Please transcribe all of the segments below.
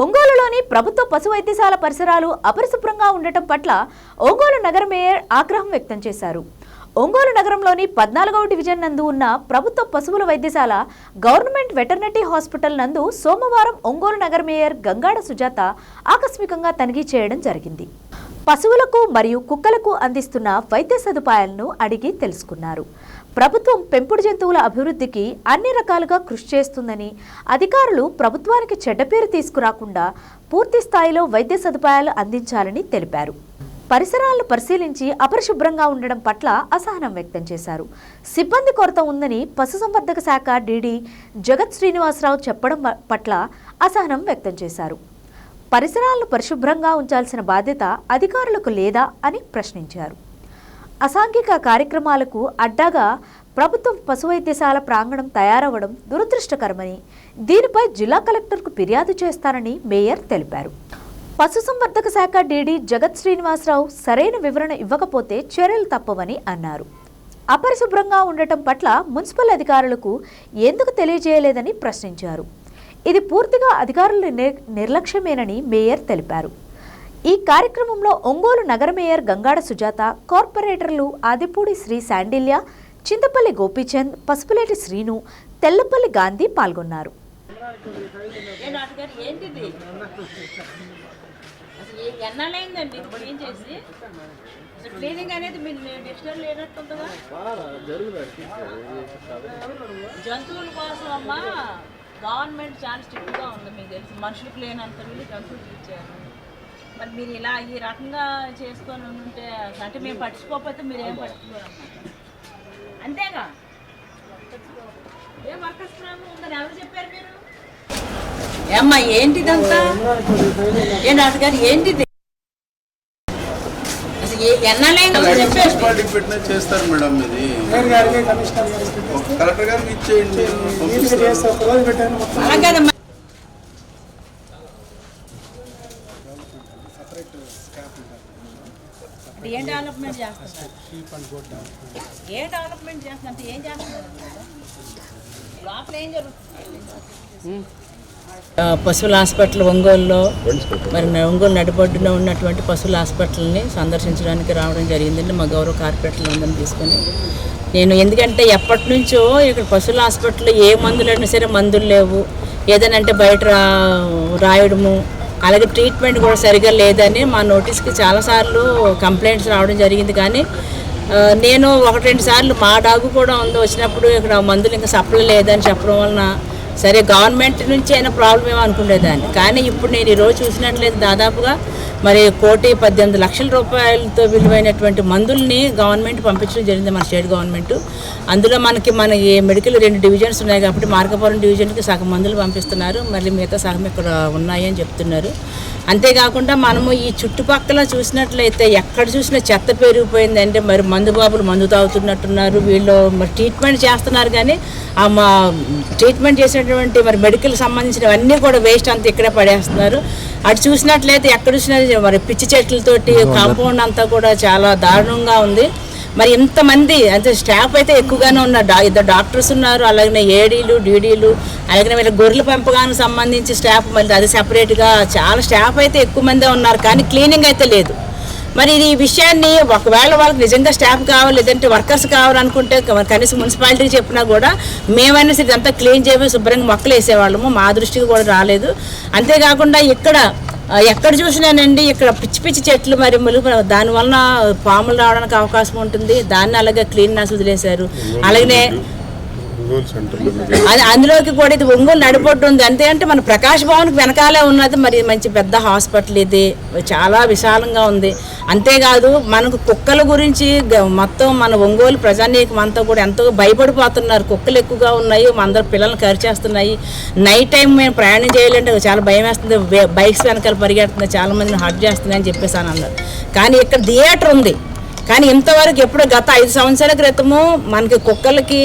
ఒంగోలులోని ప్రభుత్వ పశు వైద్యశాల పరిసరాలు అపరిశుభ్రంగా ఉండటం పట్ల ఒంగోలు నగర మేయర్ ఆగ్రహం వ్యక్తం చేశారు. ఒంగోలు నగరంలోని పద్నాలుగవ డివిజన్ నందు ఉన్న ప్రభుత్వ పశువుల వైద్యశాల గవర్నమెంట్ వెటర్నరీ హాస్పిటల్ నందు సోమవారం ఒంగోలు నగర మేయర్ గంగాడ సుజాత ఆకస్మికంగా తనిఖీ చేయడం జరిగింది. పశువులకు మరియు కుక్కలకు అందిస్తున్న వైద్య సదుపాయాలను అడిగి తెలుసుకున్నారు. ప్రభుత్వం పెంపుడు జంతువుల అభివృద్ధికి అన్ని రకాలుగా కృషి చేస్తుందని అధికారులు ప్రభుత్వానికి చెడ్డ పేరు తీసుకురాకుండా పూర్తి స్థాయిలో వైద్య సదుపాయాలు అందించాలని తెలిపారు. పరిసరాలను పరిశీలించి అపరిశుభ్రంగా ఉండడం పట్ల అసహనం వ్యక్తం చేశారు. సిబ్బంది కొరత ఉందని పశుసంవర్ధక శాఖ డీడీ జగత్ శ్రీనివాసరావు చెప్పడం పట్ల అసహనం వ్యక్తం చేశారు. పరిసరాలను పరిశుభ్రంగా ఉంచాల్సిన బాధ్యత అధికారులకు లేదా అని ప్రశ్నించారు. అసాంఘిక కార్యక్రమాలకు అడ్డాగా ప్రభుత్వ పశు వైద్యశాల ప్రాంగణం తయారవ్వడం దురదృష్టకరమని దీనిపై జిల్లా కలెక్టర్కు ఫిర్యాదు చేస్తానని మేయర్ తెలిపారు. పశుసంవర్ధక శాఖ డీడీ జగత్ శ్రీనివాసరావు సరైన వివరణ ఇవ్వకపోతే చర్యలు తప్పవని అన్నారు. అపరిశుభ్రంగా ఉండటం పట్ల మున్సిపల్ అధికారులకు ఎందుకు తెలియజేయలేదని ప్రశ్నించారు. ఇది పూర్తిగా అధికారుల నిర్- నిర్లక్ష్యమేనని మేయర్ తెలిపారు. ఈ కార్యక్రమంలో ఒంగోలు నగర మేయర్ గంగాడ సుజాత కార్పొరేటర్లు ఆదిపూడి శ్రీ శాండిల్య చింతపల్లి గోపీచంద్ పసుపులేటి శ్రీను తెల్లపల్లి గాంధీ పాల్గొన్నారు. ఎన్నాళ్ళైందండి క్లీన్ చేసి? క్లీనింగ్ అనేది డిక్షనరీ లేనట్టుంటుందా జంతువుల కోసం అమ్మా. గవర్నమెంట్ చాలా స్ట్రిక్ట్గా ఉంది మీకు తెలుసు. మనుషులకు లేనంత వీళ్ళు జంతువులకు ఇచ్చారు మరి మీరు ఇలా ఈ రకంగా చేసుకొని ఉంటే అంటే మేము పట్టించుకోకపోతే మీరు ఏం పట్టించుకోరమ్మా అంతేగా? ఏ వర్కర్స్ ప్రాబ్లం ఉందని ఎవరు చెప్పారు మీరు? ఏమ్మా ఏంటిదంతా? ఏ నాటగారు ఏంటిది? మున్సిపాలిటీకి పెట్టినా చేస్తారు మేడం ఇది. కలెక్టర్ గారికి ఇచ్చేయండి అంటే ఏం డెవలప్మెంట్ చేస్తున్నారు? ఏ డెవలప్మెంట్ చేస్తున్నారు? ఏం చేస్తున్నారు? లోపల ఏం జరుగుతుంది? పశువుల హాస్పిటల్ ఒంగోలులో మరి ఒంగోలు నడిబొడ్డున ఉన్నటువంటి పశువుల హాస్పిటల్ని సందర్శించడానికి రావడం జరిగిందండి. మా గౌరవ కార్పొరేటర్లు అందరిని తీసుకొని. నేను ఎందుకంటే ఎప్పటి నుంచో ఇక్కడ పశువుల హాస్పిటల్లో ఏ మందులు అయినా సరే మందులు లేవు. ఏదైనా అంటే బయట రా రాయడము అలాగే ట్రీట్మెంట్ కూడా సరిగా లేదని మా నోటీస్కి చాలాసార్లు కంప్లైంట్స్ రావడం జరిగింది. కానీ నేను ఒకటి రెండు సార్లు మా డాగు కూడా ఉంది వచ్చినప్పుడు ఇక్కడ మందులు ఇంకా సప్లై లేదని చెప్పడం వలన సరే గవర్నమెంట్ నుంచి అయినా ప్రాబ్లం ఏమో అనుకునేదాన్ని. కానీ ఇప్పుడు నేను ఈరోజు చూసినట్లయితే దాదాపుగా మరి కోటి పద్దెనిమిది లక్షల రూపాయలతో విలువైనటువంటి మందుల్ని గవర్నమెంట్ పంపించడం జరిగింది మన స్టేట్ గవర్నమెంట్. అందులో మనకి మన ఈ మెడికల్ రెండు డివిజన్స్ ఉన్నాయి కాబట్టి మార్గపురం డివిజన్కి సగం మందులు పంపిస్తున్నారు. మళ్ళీ మిగతా సగం ఇక్కడ ఉన్నాయి అని చెప్తున్నారు. అంతేకాకుండా మనము ఈ చుట్టుపక్కల చూసినట్లయితే ఎక్కడ చూసినా చెత్త పెరిగిపోయింది అంటే మరి మందు బాబులు మందు తాగుతున్నట్టున్నారు. వీళ్ళు మరి ట్రీట్మెంట్ చేస్తున్నారు కానీ ఆ మా ట్రీట్మెంట్ చేసినటువంటి మరి మెడికల్ సంబంధించినవన్నీ కూడా వేస్ట్ అంతా ఇక్కడే పడేస్తున్నారు. అటు చూసినట్లయితే ఎక్కడ చూసినా మరి పిచ్చి చెట్లతోటి కాంపౌండ్ అంతా కూడా చాలా దారుణంగా ఉంది. మరి ఇంతమంది అంటే స్టాఫ్ అయితే ఎక్కువగానే ఉన్నారు. డా ఇద్దరు డాక్టర్స్ ఉన్నారు అలాగే ఏడీలు డీడీలు అలాగే వీళ్ళ గొర్రెల పెంపకానికి సంబంధించి స్టాఫ్ మరి అది సెపరేట్గా చాలా స్టాఫ్ అయితే ఎక్కువ మందే ఉన్నారు. కానీ క్లీనింగ్ అయితే లేదు. మరి ఇది ఈ విషయాన్ని ఒకవేళ వాళ్ళకి నిజంగా స్టాఫ్ కావాలి లేదంటే వర్కర్స్ కావాలనుకుంటే కనీసం మున్సిపాలిటీకి చెప్పినా కూడా మేమైనా సరే ఇదంతా క్లీన్ చేయమని శుభ్రంగా మొక్కలు వేసేవాళ్ళము. మా దృష్టికి కూడా రాలేదు. అంతేకాకుండా ఇక్కడ ఎక్కడ చూసినానండి ఇక్కడ పిచ్చి పిచ్చి చెట్లు మరి ములుగు దానివలన పాములు రావడానికి అవకాశం ఉంటుంది. దాన్ని అలాగే క్లీన్ వదిలేశారు. అలాగనే ఒంగోలు సెంటర్లో అది అందులోకి కూడా ఇది ఒంగోలు నడిపొట్టు ఉంది. అంతే అంటే మన ప్రకాష్ భవన్కి వెనకాలే ఉన్నది. మరి మంచి పెద్ద హాస్పిటల్ ఇది. చాలా విశాలంగా ఉంది. అంతేకాదు మనకు కుక్కల గురించి మొత్తం మన ఒంగోలు ప్రజానీకం అంతా కూడా ఎంతో భయపడిపోతున్నారు. కుక్కలు ఎక్కువగా ఉన్నాయి. అందరు పిల్లల్ని కరిచేస్తున్నాయి నైట్ టైం మేము ప్రయాణం చేయాలంటే చాలా భయం వేస్తుంది. బైక్స్ వెనకాల పరిగెడుతుంది. చాలా మందిని హర్ట్ చేస్తున్నాయి అని చెప్పేసి అని అన్నారు. కానీ ఇక్కడ థియేటర్ ఉంది. కానీ ఇంతవరకు ఎప్పుడు గత ఐదు సంవత్సరాల క్రితము మనకి కుక్కలకి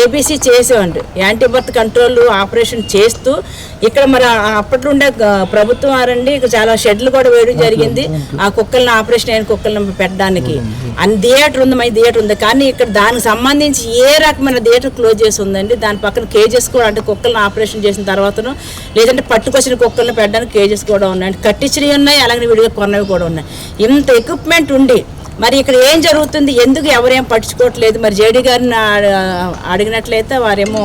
ఏబీసీ చేసేవండి. యాంటీబర్త్ కంట్రోల్ ఆపరేషన్ చేస్తూ ఇక్కడ మరి అప్పట్లో ఉండే ప్రభుత్వం వారండి ఇక చాలా షెడ్లు కూడా వేయడం జరిగింది. ఆ కుక్కల్ని ఆపరేషన్ అయిన కుక్కల్ని పెట్టడానికి. అన్ని థియేటర్ ఉంది మన థియేటర్ ఉంది. కానీ ఇక్కడ దానికి సంబంధించి ఏ రకమైన థియేటర్ క్లోజ్ చేసి ఉందండి దాని పక్కన కేజెస్ కూడా అంటే కుక్కల్ని ఆపరేషన్ చేసిన తర్వాతను లేదంటే పట్టుకొచ్చిన కుక్కల్ని పెట్టడానికి కేజెస్ కూడా ఉన్నాయి. కట్టించినవి ఉన్నాయి అలాగే విడిగా కొన్నవి కూడా ఉన్నాయి. ఇంత ఎక్విప్మెంట్ ఉండి మరి ఇక్కడ ఏం జరుగుతుంది? ఎందుకు ఎవరేం పట్టించుకోవట్లేదు? మరి జేడీ గారిని అడిగినట్లయితే వారేమో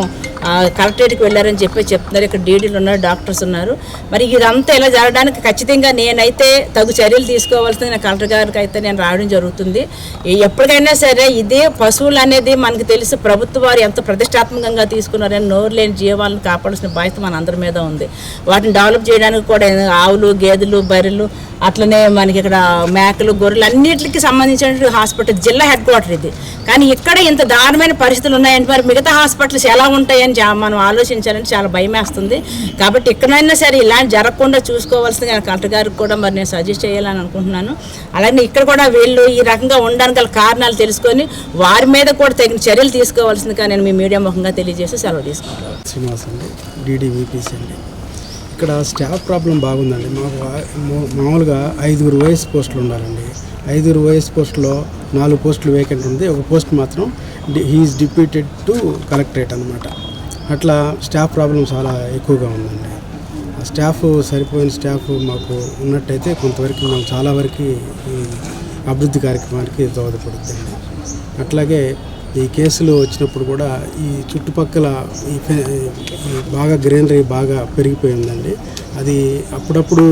కలెక్టరేట్కి వెళ్ళారని చెప్పి చెప్తున్నారు. ఇక్కడ డీడీలు ఉన్నారు డాక్టర్స్ ఉన్నారు. మరి ఇదంతా ఇలా జరగడానికి ఖచ్చితంగా నేనైతే తగు చర్యలు తీసుకోవాల్సింది నా కలెక్టర్ గారికి అయితే నేను రావడం జరుగుతుంది. ఎప్పటికైనా సరే ఇదే పశువులు అనేది మనకు తెలుసు ప్రభుత్వ వారు ఎంత ప్రతిష్టాత్మకంగా తీసుకున్నారని నోరు లేని జీవాలను కాపాడాల్సిన బాధ్యత మన అందరి మీద ఉంది. వాటిని డెవలప్ చేయడానికి కూడా ఆవులు గేదెలు బర్రెలు అట్లనే మనకి ఇక్కడ మేకలు గొర్రెలు అన్నిటికి సంబంధించిన హాస్పిటల్ జిల్లా హెడ్ క్వార్టర్ ఇది. కానీ ఇక్కడ ఇంత దారుణమైన పరిస్థితులు ఉన్నాయంటే మరి మిగతా హాస్పిటల్స్ ఎలా ఉంటాయని మనం ఆలోచించాలంటే చాలా భయం వేస్తుంది. కాబట్టి ఎక్కడైనా సరే ఇలాంటి జరగకుండా చూసుకోవాల్సింది కలెక్టర్ గారికి కూడా మరి నేను సజెస్ట్ చేయాలని అనుకుంటున్నాను. అలాగే ఇక్కడ కూడా వీళ్ళు ఈ రకంగా ఉండడానికి గల కారణాలు తెలుసుకొని వారి మీద కూడా తగిన చర్యలు తీసుకోవాల్సిందిగా నేను మీ మీడియా ముఖంగా తెలియజేసి సెలవు తీసుకుంటాను శ్రీనివాస్ అండి డీడీవీపీసీ అండి. ఇక్కడ స్టాఫ్ ప్రాబ్లం బాగుందండి. మాకు మా- మామూలుగా ఐదుగురు వయస్ పోస్టులు ఉండాలండి. ఐదుగురు వయస్ పోస్టులో నాలుగు పోస్టులు వేకెంట్ ఉంది. ఒక పోస్ట్ మాత్రం హీఈస్ డిప్యూటెడ్ టు కలెక్టరేట్ అనమాట అట్లా స్టాఫ్ ప్రాబ్లం చాలా ఎక్కువగా ఉందండి. ఆ స్టాఫ్ సరిపోయిన స్టాఫ్ మాకు ఉన్నట్టయితే కొంతవరకు మేము చాలా వరకు ఈ అభివృద్ధి కార్యక్రమానికి దోహదపడుతుంది అట్లాగే ఈ కేసులు వచ్చినప్పుడు కూడా ఈ చుట్టుపక్కల ఈ బాగా గ్రీనరీ బాగా పెరిగిపోయిందండి. అది అప్పుడప్పుడు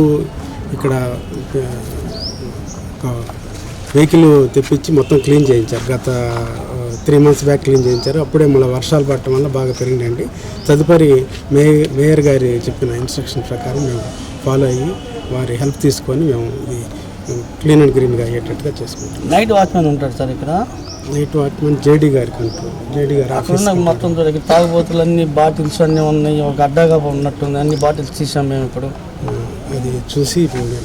ఇక్కడ ఒక వెహికల్ తెప్పించి మొత్తం క్లీన్ చేయించారు. గత త్రీ మంత్స్ బ్యాక్ క్లీన్ చేయించారు. అప్పుడే మళ్ళీ వర్షాలు పడటం వల్ల బాగా పెరిగినాయండి. తదుపరి మే మేయర్ గారి చెప్పిన ఇన్స్ట్రక్షన్ ప్రకారం మేము ఫాలో అయ్యి వారి హెల్ప్ తీసుకొని మేము ఇది క్లీన్ అండ్ గ్రీన్గా అయ్యేటట్టుగా చేసుకుంటాం నైట్ వాచ్మెన్ ఉంటాడు సార్ ఇక్కడ. నైట్ వాచ్మెన్ జేడీ గారి కంట్రోల్ జేడీ గారి ఆఫీస్ అక్కడున్న మొత్తం దొరికి తాగుబోతులు అన్ని బాటిల్స్ అన్నీ ఉన్నాయి ఒక అడ్డాగా ఉన్నట్టుంది. అన్ని బాటిల్స్ తీసాం మేము ఇప్పుడు. అది చూసి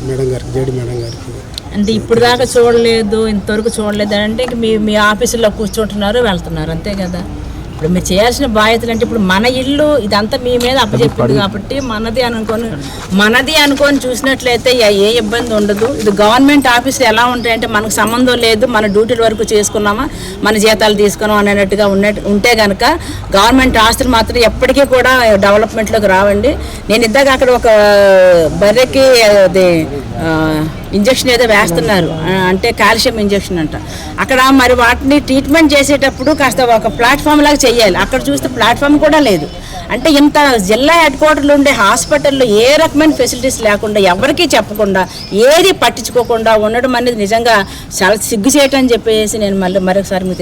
మేడం గారికి జేడీ మేడం గారికి. అంటే ఇప్పుడు దాకా చూడలేదు ఇంతవరకు చూడలేదు అంటే ఇంక మీ మీ ఆఫీసులో కూర్చుంటున్నారు వెళ్తున్నారు. అంతే కదా? ఇప్పుడు మీరు చేయాల్సిన బాధ్యతలు అంటే ఇప్పుడు మన ఇల్లు ఇదంతా మీ మీద అప్పచెప్పింది కాబట్టి మనది అనుకొని మనది అనుకొని చూసినట్లయితే ఏ- ఇబ్బంది ఉండదు. ఇది గవర్నమెంట్ ఆఫీసులు ఎలా ఉంటాయంటే మనకు సంబంధం లేదు మన డ్యూటీల వరకు చేసుకున్నామా మన జీతాలు తీసుకున్నాం అనేటట్టుగా ఉన్నట్టు ఉంటే కనుక గవర్నమెంట్ ఆస్తులు మాత్రం ఎప్పటికీ కూడా డెవలప్మెంట్లోకి రావండి. నేను ఇద్దాక అక్కడ ఒక బర్రెకి అది ఇంజక్షన్ ఏదో వేస్తున్నారు. అంటే కాల్షియం ఇంజక్షన్ అంట. అక్కడ మరి వాటిని ట్రీట్మెంట్ చేసేటప్పుడు కాస్త ఒక ప్లాట్ఫామ్ లాగా చేయాలి అక్కడ చూస్తే ప్లాట్ఫామ్ కూడా లేదు. అంటే ఇంత జిల్లా హెడ్ క్వార్టర్లో ఉండే హాస్పిటల్లో ఏ రకమైన ఫెసిలిటీస్ లేకుండా ఎవరికీ చెప్పకుండా ఏది పట్టించుకోకుండా ఉండడం అనేది నిజంగా చాలా సిగ్గు చేయటం అని చెప్పేసి నేను మళ్ళీ మరొకసారి